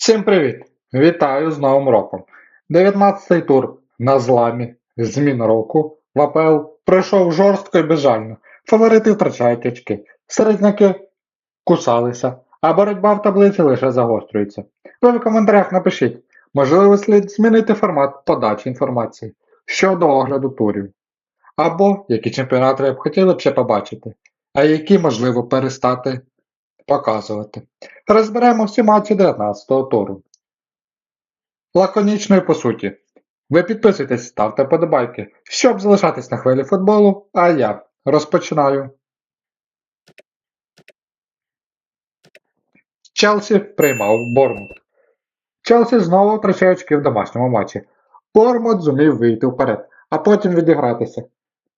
Всім привіт! Вітаю з Новим роком! 19-й тур на зламі змін року в АПЛ пройшов жорстко і безжально. Фаворити втрачають очки, середняки кусалися, а боротьба в таблиці лише загострюється. Ви в коментарях напишіть, можливо слід змінити формат подачі інформації щодо огляду турів. Або які чемпіонати ви б хотіли б ще побачити, а які можливо перестати показувати. Розберемо всі матчі 19-го туру. Лаконічно і по суті. Ви підписуйтесь, ставте подобайки, щоб залишатись на хвилі футболу, а я розпочинаю. Челсі приймав Бормут. Челсі знову втрачає очки в домашньому матчі. Бормут зумів вийти вперед, а потім відігратися.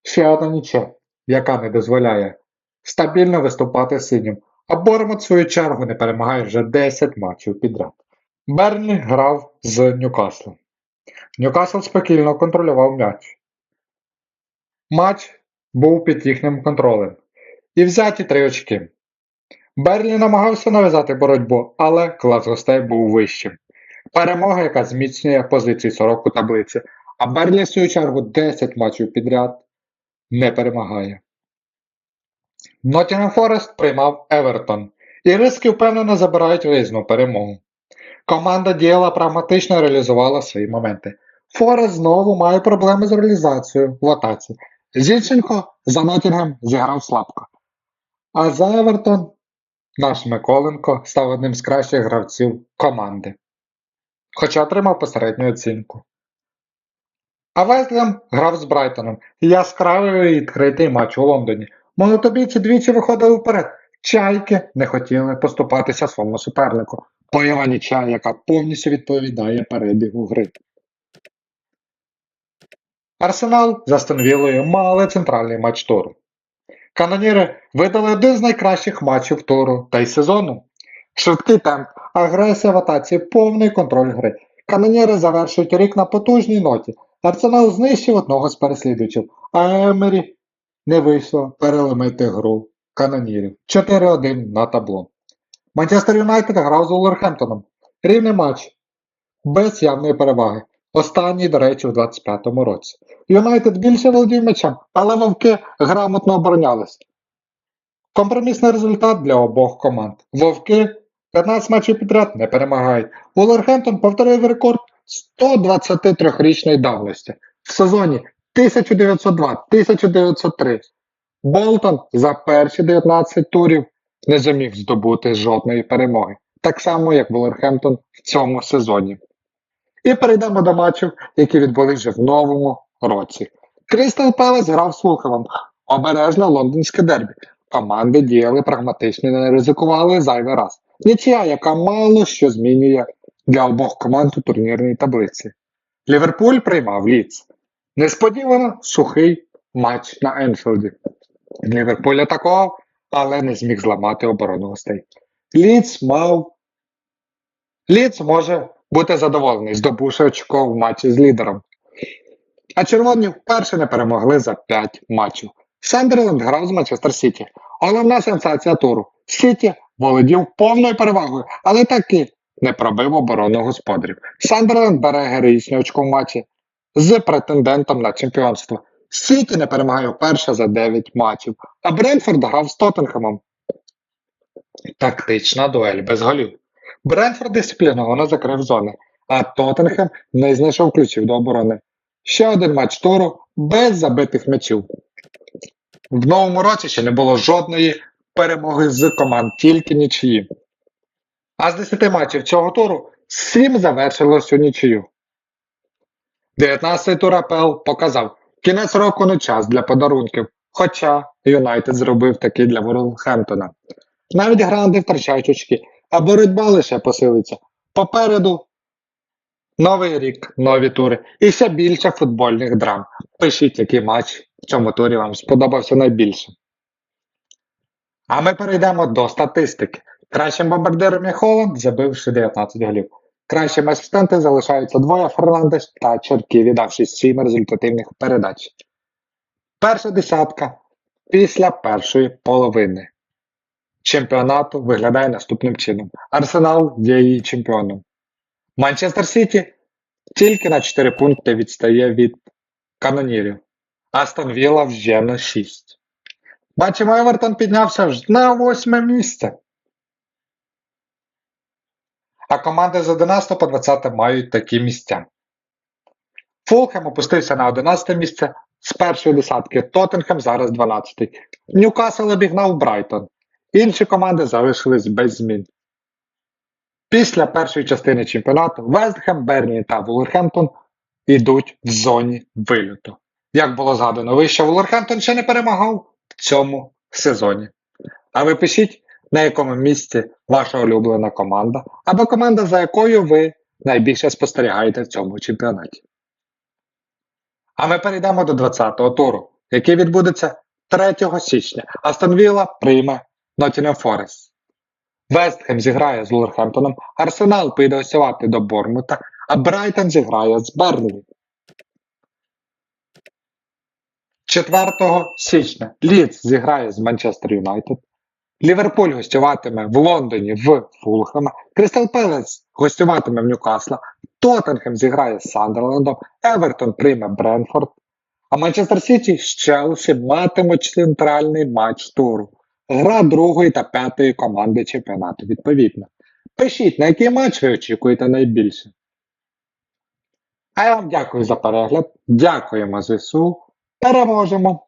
Ще одна нічия, яка не дозволяє стабільно виступати синім, а Бормут в свою чергу не перемагає вже 10 матчів підряд. Берні грав з Ньюкаслом. Ньюкасл спокійно контролював м'яч. Матч був під їхнім контролем. І взяті три очки. Берлі намагався нав'язати боротьбу, але клас гостей був вищим. Перемога, яка зміцнює позиції 40 у таблиці, а Берлі в свою чергу 10 матчів підряд не перемагає. Ноттінгем Форест приймав Евертон, і риски впевнено забирають виїзну перемогу. Команда діяла прагматично реалізувала свої моменти. Форест знову має проблеми з реалізацією в атаці. Зінченко за Ноттінгем зіграв слабко. А за Евертон наш Миколенко став одним з кращих гравців команди, хоча отримав посередню оцінку. А Веслем грав з Брайтоном. Яскравий відкритий матч у Лондоні. Монотобійці двічі виходили вперед. Чайки не хотіли поступатися своєму супернику. Бойова нічия, яка повністю відповідає перебігу гри. Арсенал за Стонвілою мали центральний матч туру. Каноніри видали один з найкращих матчів туру та й сезону. Швидкий темп, агресія в атаці, повний контроль гри. Каноніри завершують рік на потужній ноті. Арсенал знищив одного з переслідувачів, а Емері не вийшло переломити гру канонірів. 4-1 на табло. Манчестер Юнайтед грав з Уолверхемптоном. Рівний матч. Без явної переваги. Останній, до речі, у 25-му році. Юнайтед більше володів м'ячем, але вовки грамотно оборонялись. Компромісний результат для обох команд. Вовки 15 матчів підряд не перемагають. Уолверхемптон повторив рекорд 123-річної давності в сезоні 1902-1903. Болтон за перші 19 турів не зумів здобути жодної перемоги, так само як Волверхемптон в цьому сезоні. І перейдемо до матчів, які відбулись вже в новому році. Крістал Пелес грав з Фулхемом. Обережно лондонське дербі. Команди діяли прагматично і не ризикували зайвий раз. Нічия, яка мало що змінює для обох команд у турнірній таблиці. Ліверпуль приймав Ліц. Несподівано сухий матч на Енфілді. Ліверпуль атакував, але не зміг зламати оборону гостей. Ліц мав. Ліц може бути задоволений, здобувши очко в матчі з лідером. А червоні вперше не перемогли за 5 матчів. Сендерленд грав з Манчестер Сіті. Головна сенсація туру. Сіті володів повною перевагою, але таки не пробив оборону господарів. Сандерленд бере героїчне очко в матчі з претендентом на чемпіонство. Сіті не перемагає вперше за 9 матчів, а Бренфорд грав з Тоттенхемом. Тактична дуель без голів. Бренфорд дисципліновано закрив зони, а Тоттенхем не знайшов ключів до оборони. Ще один матч туру без забитих м'ячів. В новому році ще не було жодної перемоги з команд, тільки нічиї. А з 10 матчів цього туру 7 завершилось у нічию. 19-й тур АПЛ показав, кінець року не час для подарунків, хоча Юнайтед зробив такий для Вурлхемптона. Навіть гранди втрачають очки, а боротьба лише посилиться. Попереду новий рік, нові тури і ще більше футбольних драм. Пишіть, який матч в цьому турі вам сподобався найбільше. А ми перейдемо до статистики. Кращим бомбардиром є Холланд, забивши 19 голів. Кращими асистенти залишаються двоє Фернандеш та Черкі, віддавши 7 результативних передач. Перша десятка після першої половини чемпіонату виглядає наступним чином. Арсенал є її чемпіоном. Манчестер Сіті тільки на 4 пункти відстає від канонірів. Астон Вілла вже на 6. Бачимо, Евертон піднявся на 8 місце. А команди з 11 по 20 мають такі місця. Фулхем опустився на 11 місце з першої десятки. Тоттенхем зараз 12. Ньюкасл обігнав Брайтон. Інші команди залишились без змін. Після першої частини чемпіонату Вестхем, Берні та Вулверхемптон йдуть в зоні вильоту. Як було згадано вище, Вулверхемптон ще не перемагав в цьому сезоні. А ви пишіть, на якому місці ваша улюблена команда, або команда, за якою ви найбільше спостерігаєте в цьому чемпіонаті. А ми перейдемо до 20-го туру, який відбудеться 3 січня. Астон Вілла прийме Ноттінем Форест. Вестхем зіграє з Вулверхемптоном, Арсенал піде гостювати до Бормута, а Брайтон зіграє з Бернлі. 4 січня Лідс зіграє з Манчестер Юнайтед. Ліверпуль гостюватиме в Лондоні в Фулхема. Кристал Пелес гостюватиме в Ньюкасла. Тоттенхем зіграє з Сандерлендом. Евертон прийме Бренфорд. А Манчестер Сіті з Челсі матимуть центральний матч туру. Гра другої та п'ятої команди чемпіонату, відповідно. Пишіть, на який матч ви очікуєте найбільше. А я вам дякую за перегляд. Дякуємо ЗСУ. Переможемо!